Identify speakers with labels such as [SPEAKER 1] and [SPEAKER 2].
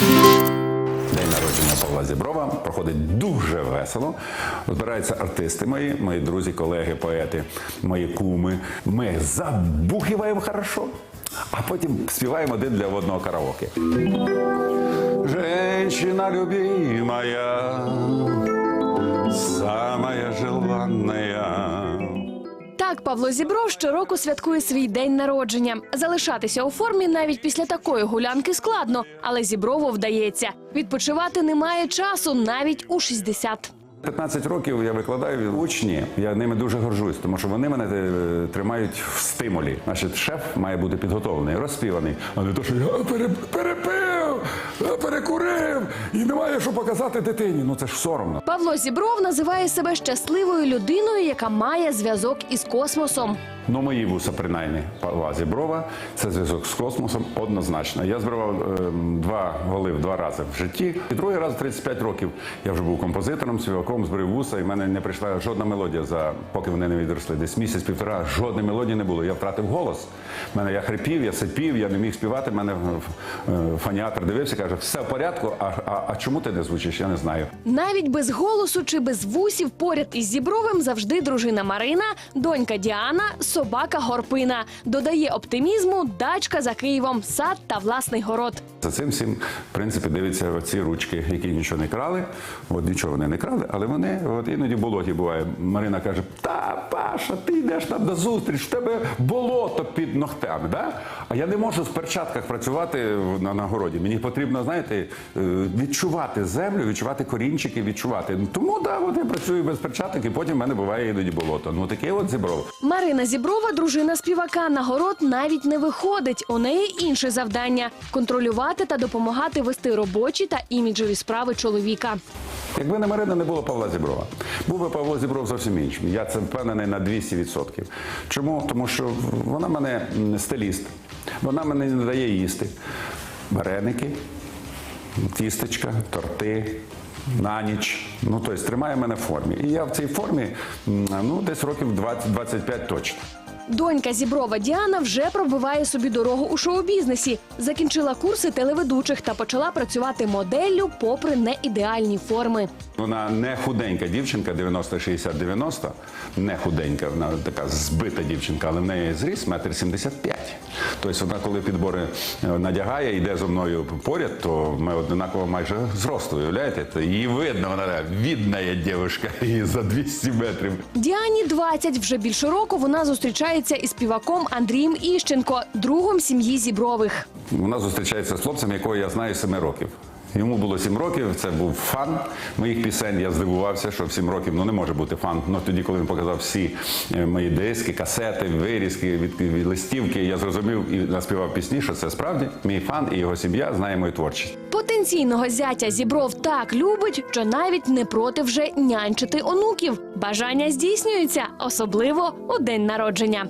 [SPEAKER 1] День народження Павла Зіброва проходить дуже весело. Збираються артисти мої, мої друзі, колеги, поети, мої куми. Ми забухіваємо хорошо, а потім співаємо один для одного караоке. Женщина любимая, самая желанная.
[SPEAKER 2] Так Павло Зібров щороку святкує свій день народження. Залишатися у формі навіть після такої гулянки складно, але Зіброву вдається. Відпочивати немає часу навіть у 60.
[SPEAKER 1] 15 років я викладаю учні. Я ними дуже горжусь, тому що вони мене е, тримають в стимулі. Значить, шеф має бути підготовлений, розпіваний. А не то, що я пере- перепив, перекурив і немає що показати дитині. Ну це ж соромно.
[SPEAKER 2] Павло Зібров називає себе щасливою людиною, яка має зв'язок із космосом.
[SPEAKER 1] Ну, мої вуса, принаймні, Павла Зіброва, це зв'язок з космосом однозначно. Я збивав ем, два голи в два рази в житті. І другий раз в 35 років я вже був композитором, співаком, збрив вуса, і в мене не прийшла жодна мелодія за поки вони не відросли. Десь місяць-півтора жодної мелодії не було. Я втратив голос. В мене я хрипів, я сипів, я не міг співати. В мене е, фоніатор дивився, каже, все в порядку. А, а, а чому ти не звучиш? Я не знаю.
[SPEAKER 2] Навіть без голосу чи без вусів поряд із Зібровим завжди дружина Марина, донька Діана, собака Горпина. Додає оптимізму дачка за Києвом, сад та власний город.
[SPEAKER 1] За цим всім, в принципі, дивиться ці ручки, які нічого не крали. От нічого вони не крали, але вони от іноді в болоті буває. Марина каже: Та Паша, ти йдеш там на зустріч, в тебе болото під ногтями. Да? А я не можу в перчатках працювати на, городі. Мені потрібно, знаєте, е, відчувати землю, відчувати корінчики, відчувати. Тому да, от я працюю без перчаток, і потім в мене буває іноді болото. Ну таке от зібров.
[SPEAKER 2] Марина Зіброва, дружина співака, на город навіть не виходить. У неї інше завдання контролювати та допомагати вести робочі та іміджеві справи чоловіка.
[SPEAKER 1] Якби не Марина, не було Павла Зіброва. Був би Павло Зібров зовсім іншим. Я це впевнений на 200%. Чому? Тому що вона мене стиліст, вона мене не дає їсти. Вареники, тістечка, торти. На ніч, ну тобто тримає мене в формі. І я в цій формі ну десь років 20-25 точно.
[SPEAKER 2] Донька Зіброва Діана вже пробиває собі дорогу у шоу-бізнесі. Закінчила курси телеведучих та почала працювати моделлю попри неідеальні форми.
[SPEAKER 1] Вона не худенька дівчинка, 90-60-90, не худенька, вона така збита дівчинка, але в неї зріс метр 75. Тобто вона, коли підбори е, надягає, йде зо мною поряд, то ми однаково майже зросту, уявляєте? Її видно, вона відна є дівчинка і за 200 метрів.
[SPEAKER 2] Діані 20. Вже більше року вона зустрічається із співаком Андрієм Іщенко, другом сім'ї Зібрових.
[SPEAKER 1] Вона зустрічається з хлопцем, якого я знаю з 7 років. Йому було 7 років, це був фан моїх пісень. Я здивувався, що в 7 років ну не може бути фан. Ну тоді, коли він показав всі е, мої диски, касети, вирізки від, від листівки, я зрозумів і наспівав пісні, що це справді мій фан і його сім'я знає мою творчість.
[SPEAKER 2] Потенційного зятя Зібров так любить, що навіть не проти вже нянчити онуків. Бажання здійснюються, особливо у день народження.